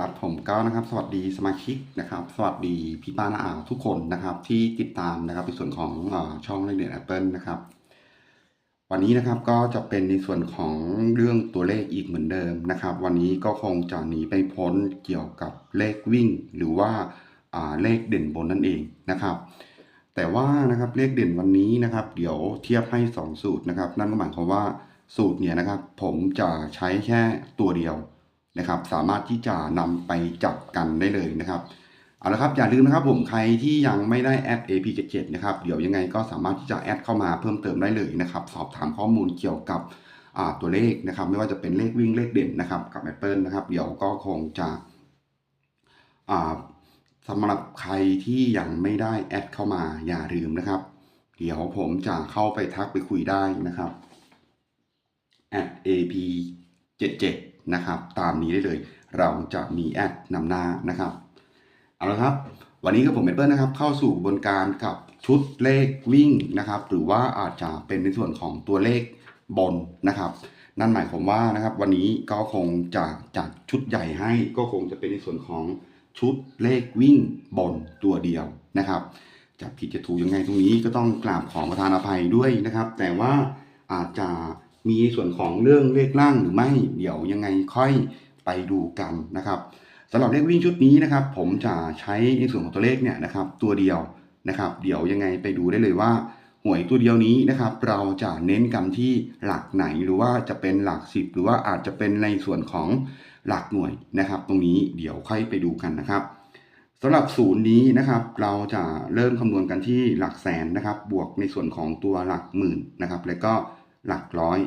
ครับผมก็นะครับสวัสดีสมาชิกนะครับ สวัสดีพี่ป้าน้าอาทุกคนนะครับ ที่ติดตามนะครับในส่วนของอช่องเล่นเน็ตแอปเปิลนะครับ วันนี้นะครับก็จะเป็นในส่วนของเรื่องตัวเลขอีกเหมือนเดิมนะครับ วันนี้ก็คงจะหนีไปพ้นเกี่ยวกับเลขวิ่ง หรือว่าอ่าเลขเด่นบนนั่นเองนะครับ แต่ว่านะครับเลขเด่นวันนี้นะครับ เดี๋ยวเทียบให้ 2 สูตรนะครับ นั่นก็หมายความว่าสูตรเนี่ยนะครับ ผมจะใช้แค่ตัวเดียว นะครับ สามารถที่จะนำไปจับกันได้เลยนะครับเอาละครับอย่าลืมนะครับผมใครที่ยังไม่ได้แอด AP77 นะครับเดี๋ยวยังไงก็สามารถที่จะแอดเข้ามาเพิ่มเติมได้เลยนะครับ สอบถามข้อมูลเกี่ยวกับตัวเลขนะครับ ไม่ว่าจะเป็นเลขวิ่งเลขเด่นนะครับ กับ Apple นะครับ เดี๋ยวก็คงจะสำหรับใครที่ยังไม่ได้แอดเข้ามาอย่าลืมนะครับ เดี๋ยวผมจะเข้าไปทักไปคุยได้นะครับ at ap 7 7 นะครับ ตามนี้ได้เลย เราจะมีแอดนำหน้านะครับ เอาละครับ วันนี้กับผมเมเปิลนะครับ เข้าสู่กระบวนการกับชุดเลขวิ่งนะครับ หรือว่าอาจจะเป็นในส่วนของตัวเลขบนนะครับ นั่นหมายความว่านะครับ วันนี้ก็คงจะจัดชุดใหญ่ให้ก็คงจะเป็นในส่วนของชุดเลขวิ่งบนตัวเดียวนะครับจะผิดจะถูกยังไงตรงนี้ก็ต้องกราบขอประทานอภัยด้วยนะครับ แต่ว่าอาจจะ มีส่วนของเรื่องเลขล่างหรือไม่เดี๋ยวยังไงค่อยไปดูกันนะครับสำหรับเลขวิ่งชุดนี้นะครับ ผมจะใช้ในส่วนของตัวเลขเนี่ยนะครับ ตัวเดียวนะครับ เดี๋ยวยังไงไปดูได้เลยว่าหวยตัวเดียวนี้นะครับ เราจะเน้นกันที่หลักไหนหรือว่าจะเป็นหลักสิบหรือว่าอาจจะเป็นในส่วนของหลักหน่วยนะครับ ตรงนี้เดี๋ยวค่อยไปดูกันนะครับสำหรับศูนย์นี้นะครับ เราจะเริ่มคำนวณกันที่หลักแสนนะครับ บวกในส่วนของตัวหลักหมื่นนะครับ แล้วก็ หลักร้อย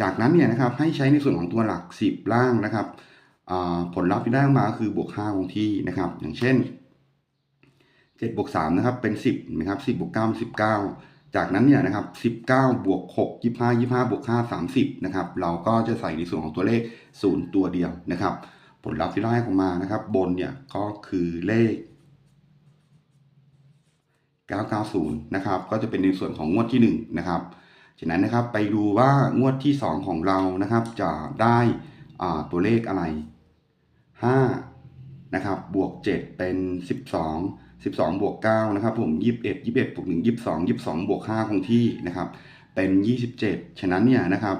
จากนั้นเนี่ยนะครับให้ใช้ในส่วนของตัวหลักสิบล่างนะครับผลลัพธ์ที่ได้มาคือบวก5คงที่นะครับ อย่างเช่น7บวก3นะครับเป็น 10นะครับ10บวก9เป็น19 จากนั้นเนี่ยนะครับ19บวก6 25 25บวก5 30นะครับเราก็จะใส่ในส่วนของตัวเลข 0 ตัวเดียวนะครับ ผลลัพธ์ที่ได้ออกมานะครับ บนเนี่ยก็คือเลข 990 นะครับ ก็จะเป็นในส่วนของงวดที่ 1 นะครับ ฉะนั้นนะครับไปดูว่างวดที่ 2 ของเรานะครับ จะได้ตัวเลขอะไร 5 นะครับ บวก 7 เป็น 12 12 บวก 9 นะครับผม 21 21 บวก 1 22 22 บวก 5 คงที่นะครับ เป็น 27 ฉะนั้นเนี่ยนะครับ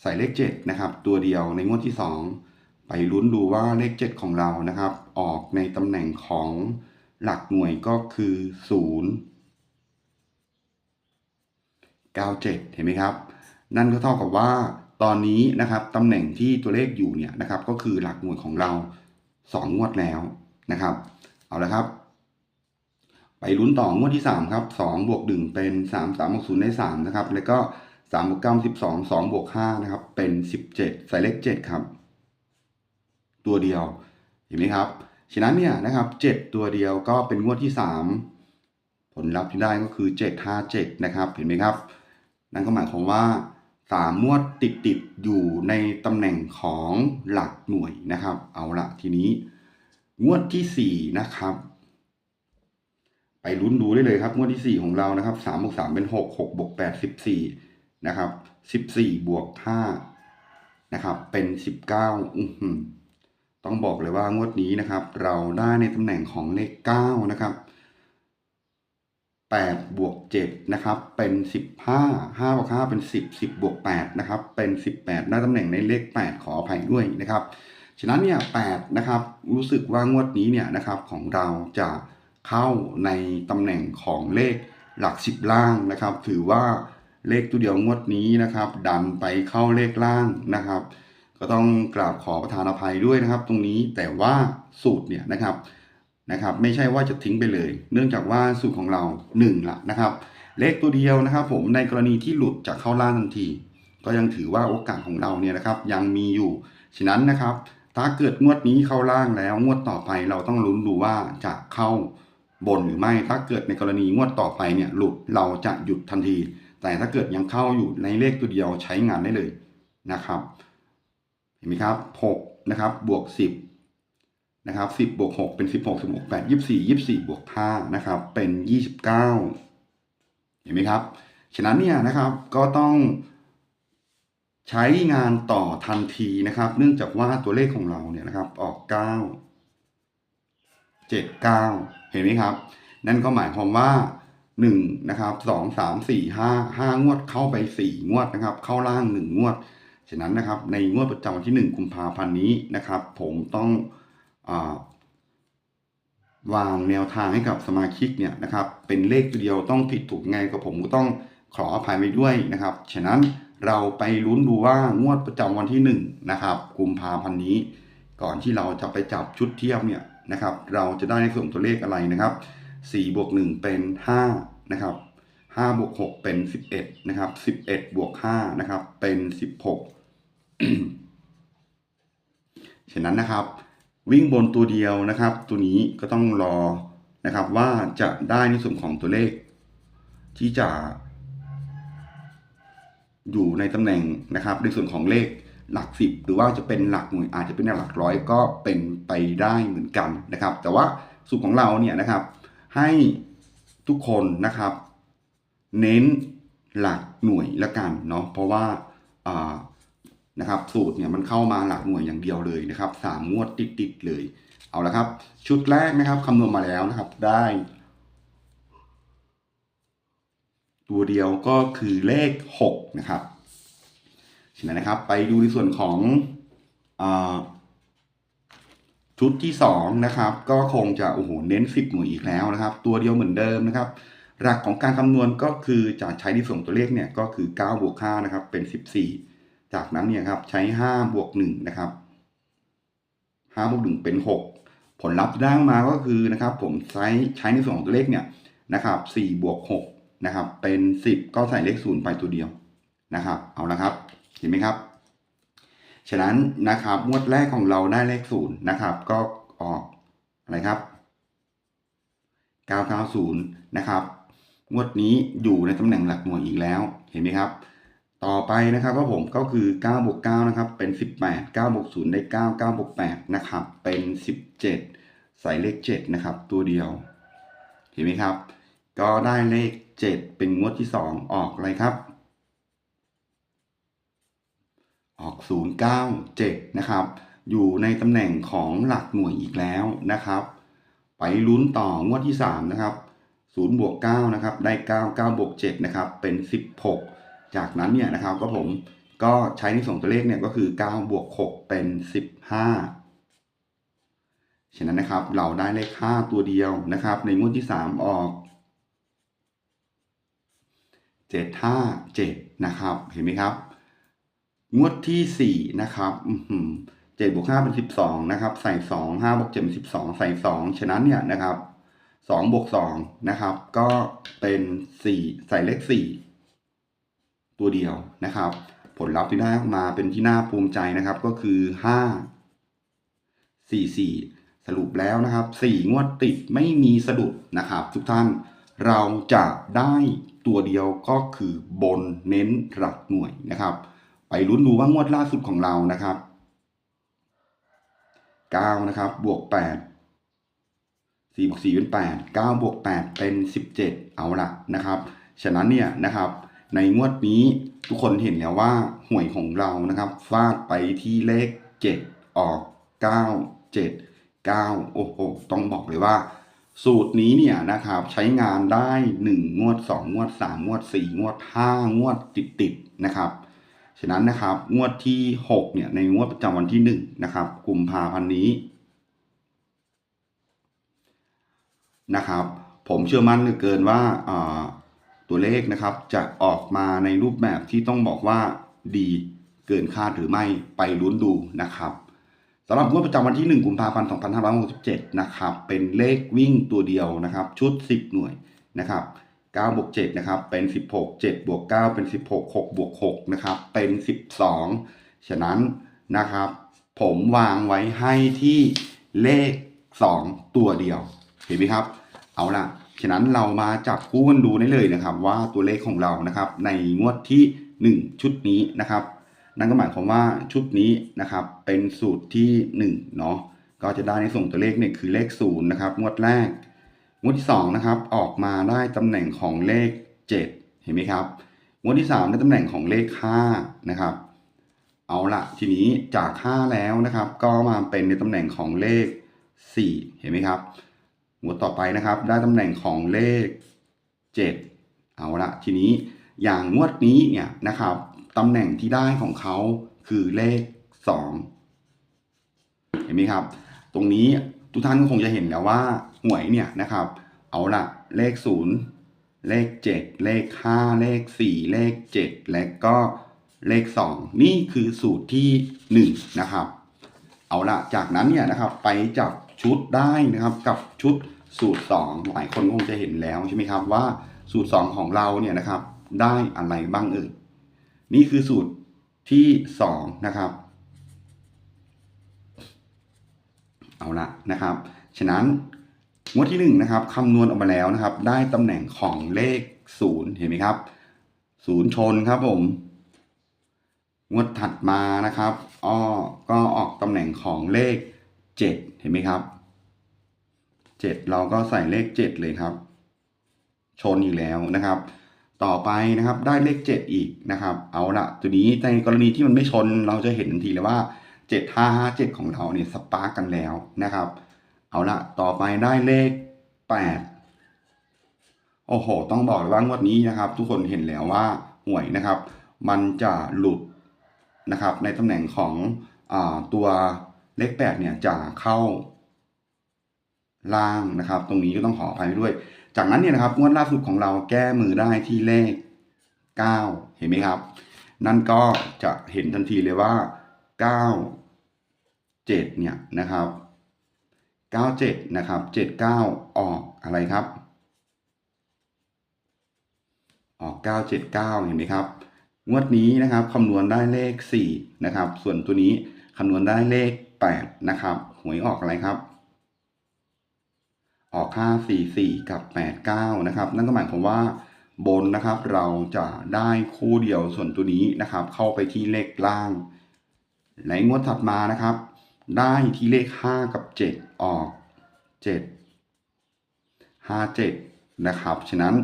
ใส่เลข 7 นะครับ ตัวเดียวในงวดที่ 2 ไปลุ้นดูว่าเลข 7 ของเรานะครับ ออกในตำแหน่งของหลักหน่วยก็คือ 0 97 เห็นไหมครับ นั่นก็เท่ากับว่าตอนนี้นะครับตำแหน่งที่ตัวเลขอยู่เนี่ยนะครับก็คือหลักหน่วยของเรา 2 งวดแล้วนะครับ เอาละครับ ไปลุ้นต่องวดที่ 3 ครับ2บวก1เป็น 3 3บวก0ได้3นะครับ แล้วก็3บวก9 12 2บวก5นะครับ เป็น 17 ใส่เลข 7 ครับ ตัวเดียว เห็นไหมครับ ฉะนั้นเนี่ยนะครับ 7 ตัวเดียวก็เป็นงวดที่ 3 ผลลัพธ์ที่ได้ก็คือ 757 นะครับ เห็นไหมครับ นั่นก็หมายความว่า3งวดติดติดอยู่ในตำแหน่งของหลักหน่วยนะครับ เอาละทีนี้ งวดที่4นะครับ ไปลุ้นดูได้เลยครับ งวดที่ 4 ของเรานะครับ3บวก3เป็น 6 6บวก8 14นะครับ14บวก5นะครับเป็น 19อื้อหือต้องบอกเลยว่างวดนี้นะครับ เราได้ในตำแหน่งของเลข9นะครับ 8บวก7นะครับเป็น 15 5บวก5เป็น 10 10บวก8นะครับเป็น 18ได้ตำแหน่งในเลข 8 ขออภัยด้วยนะครับฉะนั้นเนี่ย8นะครับรู้สึกว่างวดนี้เนี่ยนะครับของเราจะเข้าในตำแหน่งของเลขหลัก 10 ล่างนะครับ ถือว่าเลขตัวเดียวงวดนี้นะครับ ดันไปเข้าเลขล่างนะครับ ก็ต้องกราบขอประทานอภัยด้วยนะครับ ตรงนี้แต่ว่าสูตรเนี่ยนะครับ นะครับไม่ใช่ว่าจะทิ้งไปเลย เนื่องจากว่าสูตรของเรา1ละนะครับ เลขตัวเดียวนะครับ ผมในกรณีที่หลุดจากเข้าล่างทันที ก็ยังถือว่าโอกาสของเราเนี่ยนะครับยังมีอยู่ ฉะนั้นนะครับ ถ้าเกิดงวดนี้เข้าล่างแล้วงวดต่อไปเราต้องลุ้นดูว่าจะเข้าบนหรือไม่ ถ้าเกิดในกรณีงวดต่อไปเนี่ยหลุดเราจะหยุดทันที แต่ถ้าเกิดยังเข้าอยู่ในเลขตัวเดียวใช้งานได้เลยนะครับ เห็นไหมครับ6นะครับบวก 10 นะครับ10บวก6เป็น16 16 8 24 24บวก5นะครับเป็น29เห็นไหมครับ ฉะนั้นเนี่ยนะครับก็ต้องใช้งานต่อทันทีนะครับ เนื่องจากว่าตัวเลขของเราเนี่ยนะครับออกเก้าเจ็ดเก้าเห็นไหมครับ นั่นก็หมายความว่าหนึ่งนะครับสองสามสี่ห้าห้างวดเข้าไปสี่งวดนะครับ เข้าล่างหนึ่งงวด ฉะนั้นนะครับในงวดประจำวันที่หนึ่งกุมภาพันธ์นี้นะครับ ผมต้อง วางแนวทางให้กับสมาชิกเนี่ยนะครับเป็นเลขตัวเดียวต้องผิดถูกไงกับผมก็ต้องขออภัยไปด้วยนะครับ ฉะนั้นเราไปลุ้นดูว่างวดประจำวันที่หนึ่งนะครับกุมภาพันธ์นี้ ก่อนที่เราจะไปจับชุดเทียบเนี่ยนะครับ เราจะได้ในส่วนตัวเลขอะไรนะครับ4บวก1เป็น 5 นะครับ5บวก6เป็น 11 นะครับ 11 บวก5นะครับ เป็น 16 ฉะนั้นนะครับ วิ่งบนตัวเดียวนะครับ ตัวนี้ก็ต้องรอนะครับว่าจะได้ในส่วนของตัวเลข ที่จะ อยู่ในตำแหน่งนะครับ ในส่วนของเลขหลักสิบหรือว่าจะเป็นหลักหน่วยอาจจะเป็นหลักร้อยก็เป็นไปได้เหมือนกันนะครับ แต่ว่าสูตรของเราเนี่ยนะครับ ให้ทุกคนนะครับ เน้นหลักหน่วยละกันเนาะเพราะว่าอ่า นะครับ สูตรเนี่ยมันเข้ามาหลักหน่วยอย่างเดียวเลยนะครับสามงวดติดๆเลย เอาละครับ ชุดแรกนะครับคำนวณมาแล้วนะครับได้ ตัวเดียวก็คือเลข 6 นะครับฉะนั้นนะครับ ไปดูในส่วนของอชุดที่2นะครับ ก็คงจะโอ้โหเน้น 10 หน่วยอีกแล้วนะครับ ตัวเดียวเหมือนเดิมนะครับ หลักของการคำนวณก็คือจะใช้ในส่วนตัวเลขเนี่ยก็คือ9บวก5นะครับเป็น 14 จากนั้นเนี่ยครับใช้5บวก1นะครับ5บวก1เป็น 6 ผลลัพธ์ได้มาก็คือนะครับ ผมใช้ใช้ในส่วนของตัวเลขเนี่ยนะครับ4บวก6นะครับ เป็น 10 ก็ใส่เลข0ไปตัวเดียวนะครับ เอาละครับ เห็นไหมครับ ฉะนั้นนะครับงวดแรกของเราได้เลขศูนย์นะครับ ก็ออกอะไรครับ 990 นะครับ งวดนี้อยู่ในตำแหน่งหลักหน่วยอีกแล้ว เห็นไหมครับ ต่อไปนะครับก็ผมก็คือ9บวก9นะครับเป็น 18 9บวก0ได้ 9 9บวก8นะครับเป็น 17 ใส่เลข 7 นะครับ ตัวเดียว เห็นไหมครับ ก็ได้เลข 7 เป็นงวดที่ 2 ออกอะไรครับ ออก 097 นะครับ อยู่ในตำแหน่งของหลักหน่วยอีกแล้วนะครับ ไปลุ้นต่องวดที่ 3 นะครับ0บวก9นะครับได้ 9 9บวก7นะครับเป็น 16 จากนั้นเนี่ยนะครับก็ผมก็ใช้ในส่วนตัวเลขเนี่ยก็คือ9บวก6เป็น 15 ฉะนั้นนะครับเราได้เลข 5 ตัวเดียวนะครับ ในงวดที่ 3 ออก757นะครับเห็นไหมครับ งวดที่4นะครับเจ็ดบวกห้าเป็นสิบสองนะครับ ใส่สองห้าบวกเจ็ดเป็นสิบสองใส่สองฉะนั้นเนี่ยนะครับสองบวกสองนะครับ ก็เป็นสี่ใส่เลขสี่ ตัวเดียวนะครับ ผลลัพธ์ที่ได้ออกมาเป็นที่น่าภูมิใจนะครับก็คือห้าสี่สี่สรุปแล้วนะครับสี่งวดติดไม่มีสะดุดนะครับ ทุกท่านเราจะได้ตัวเดียวก็คือบนเน้นหลักหน่วยนะครับ ไปลุ้นดูว่างวดล่าสุดของเรานะครับ9นะครับบวก 8 4บวก4เป็น8 9บวก8เป็น 17 เอาละนะครับ ฉะนั้นเนี่ยนะครับ ในงวดนี้ทุกคนเห็นแล้วว่าหวยของเรานะครับฟาดไปที่เลข 7 ออก 9 7 9 โอ้โห ต้องบอกเลยว่า สูตรนี้เนี่ยนะครับใช้งานได้ 1 งวด 2 งวด 3 งวด 4 งวด 5 งวดติดๆนะครับ ฉะนั้นนะครับงวดที่ 6 เนี่ยในงวดประจำวันที่ 1 นะครับกุมภาพันธ์นี้นะครับผมเชื่อมั่นเหลือเกินว่า ตัวเลขนะครับจะออกมาในรูปแบบที่ต้องบอกว่าดีเกินคาดหรือไม่ไปลุ้นดูนะครับสำหรับงวดประจำวันที่ 1 กุมภาพันธ์ 2567 นะครับ เป็นเลขวิ่งตัวเดียวนะครับ ชุด 10 หน่วยนะครับ9บวก7นะครับ เป็น 16 7บวก9เป็น 16 6บวก6นะครับ เป็น 12 ฉะนั้นนะครับ ผมวางไว้ให้ที่เลข 2 ตัวเดียว เห็นไหมครับ เอาล่ะ ฉะนั้นเรามาจับคู่กันดูได้เลยนะครับ ว่าตัวเลขของเรานะครับ ในงวดที่ 1 ชุดนี้นะครับ นั่นก็หมายความว่าชุดนี้นะครับ เป็นสูตรที่ 1 เนาะก็จะได้ในส่งตัวเลขเนี่ยคือเลข0นะครับงวดแรก งวดที่2นะครับออกมาได้ตำแหน่งของเลข 7 เห็นไหมครับ งวดที่ 3 ได้ตำแหน่งของเลข5นะครับ เอาละทีนี้จาก 5 แล้วนะครับ ก็มาเป็นในตำแหน่งของเลข 4 เห็นไหมครับ หมวดต่อไปนะครับ ได้ตำแหน่งของเลข 7 เอาละทีนี้อย่างงวดนี้เนี่ยนะครับตำแหน่งที่ได้ของเขาคือเลข 2 เห็นไหมครับ ตรงนี้ทุกท่านก็คงจะเห็นแล้วว่าหวยเนี่ยนะครับ เอาละเลข 0 เลข 7 เลข 5 เลข 4 เลข 7 และก็เลข 2 นี่คือสูตรที่ 1 นะครับ เอาละจากนั้นเนี่ยนะครับไปจับชุดได้นะครับกับชุด สูตร 2 หลายคนคงจะเห็นแล้วใช่ไหมครับว่าสูตร 2 ของเราเนี่ยนะครับ ได้อะไรบ้างเอ่ยนี่คือสูตรที่ 2 นะครับ เอาละนะครับ ฉะนั้นงวดที่ 1 นะครับคำนวณออกมาแล้วนะครับ ได้ตำแหน่งของเลข 0 เห็นไหมครับ 0 ชนครับผมงวดถัดมานะครับอ้อก็ออกตำแหน่งของเลข 7 เห็นไหมครับ 7 เราก็ใส่เลข 7 เลยครับ ชนอีกแล้วนะครับ ต่อไปนะครับได้เลข 7 อีกนะครับ เอาละตัวนี้ในกรณีที่มันไม่ชนเราจะเห็นทันทีเลยว่า 7557 ของเราเนี่ยสปาร์กกันแล้วนะครับ เอาละต่อไปได้เลข 8 โอ้โห ต้องบอกเลยว่างวดนี้นะครับ ทุกคนเห็นแล้วว่าหวยนะครับ มันจะหลุดนะครับในตำแหน่งของอตัวเลข8เนี่ยจะเข้า ล่างนะครับ ตรงนี้ก็ต้องขออภัยด้วย จากนั้นเนี่ยนะครับงวดล่าสุดของเราแก้มือได้ที่เลข 9 เห็นไหมครับ นั่นก็จะเห็นทันทีเลยว่า 9 7 เนี่ยนะครับ 97 นะครับ 79 ออกอะไรครับ ออก 979 เห็นไหมครับ งวดนี้นะครับคำนวณได้เลข 4 นะครับ ส่วนตัวนี้คำนวณได้เลข 8 นะครับ หวยออกอะไรครับ ออก544 กับ 89 นะครับ นั่นก็หมายความว่าบนนะครับเราจะได้คู่เดียวส่วนตัวนี้นะครับ เข้าไปที่เลขล่าง ในงวดถัดมานะครับ ได้ที่เลข 5 กับ 7 ออก 7 57 นะครับ ฉะนั้น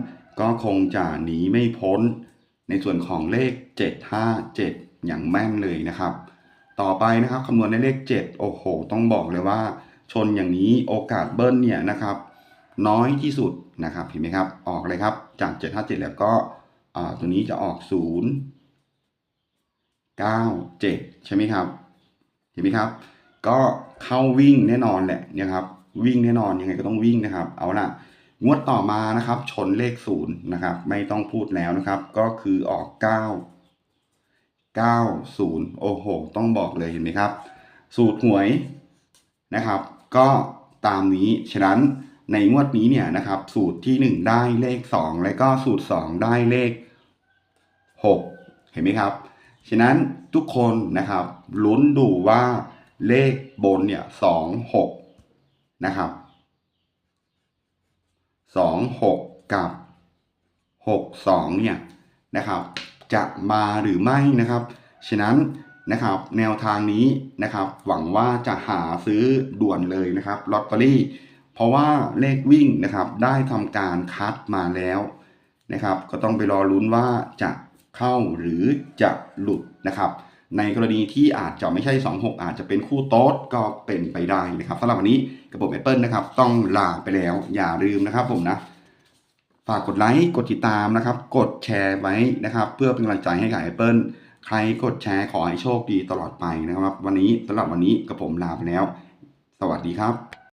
ก็คงจะหนีไม่พ้น ในส่วนของเลข 757 อย่างแม่นเลยนะครับ ต่อไปนะครับคำนวณในเลข 7 โอ้โห ต้องบอกเลยว่า ชนอย่างนี้โอกาสเบิ้ลเนี่ยนะครับน้อยที่สุดนะครับเห็นไหมครับออกเลยครับจาก 757 แล้วก็ตัวนี้จะออก 0 9 7 ใช่ไหมครับเห็นไหมครับ ก็เข้าวิ่งแน่นอนแหละเนี่ยครับวิ่งแน่นอนยังไงก็ต้องวิ่งนะครับ เอาล่ะงวดต่อมานะครับ ชนเลขศูนย์นะครับ ไม่ต้องพูดแล้วนะครับ ก็คือออก 9 90 โอ้โห ต้องบอกเลยเห็นไหมครับ สูตรหวยนะครับ ก็ตามนี้ฉะนั้นในงวดนี้เนี่ยนะครับ สูตรที่ 1 ได้เลข 2 แล้วก็สูตร 2 ได้เลข 6 เห็นไหมครับ ฉะนั้นทุกคนนะครับลุ้นดูว่าเลขบนเนี่ยสองหกนะครับสองหกกับหกสองเนี่ยนะครับ จะมาหรือไม่นะครับ ฉะนั้น นะครับ แนวทางนี้นะครับ หวังว่าจะหาซื้อด่วนเลยนะครับลอตเตอรี่ เพราะว่าเลขวิ่งนะครับ ได้ทำการคัดมาแล้วนะครับ ก็ต้องไปรอลุ้นว่าจะเข้าหรือจะหลุดนะครับ ในกรณีที่อาจจะไม่ใช่ 26 อาจจะเป็นคู่โต๊ดก็เป็นไปได้นะครับสำหรับวันนี้กระผมแอปเปิลนะครับ ต้องลาไปแล้วอย่าลืมนะครับผมนะฝากกดไลค์กดติดตามนะครับ กดแชร์ไว้นะครับ เพื่อเป็นกำลังใจให้กับ Apple ใครกดแชร์ขอให้โชคดีตลอดไปนะครับ วันนี้สำหรับวันนี้กับผมลาไปแล้ว สวัสดีครับ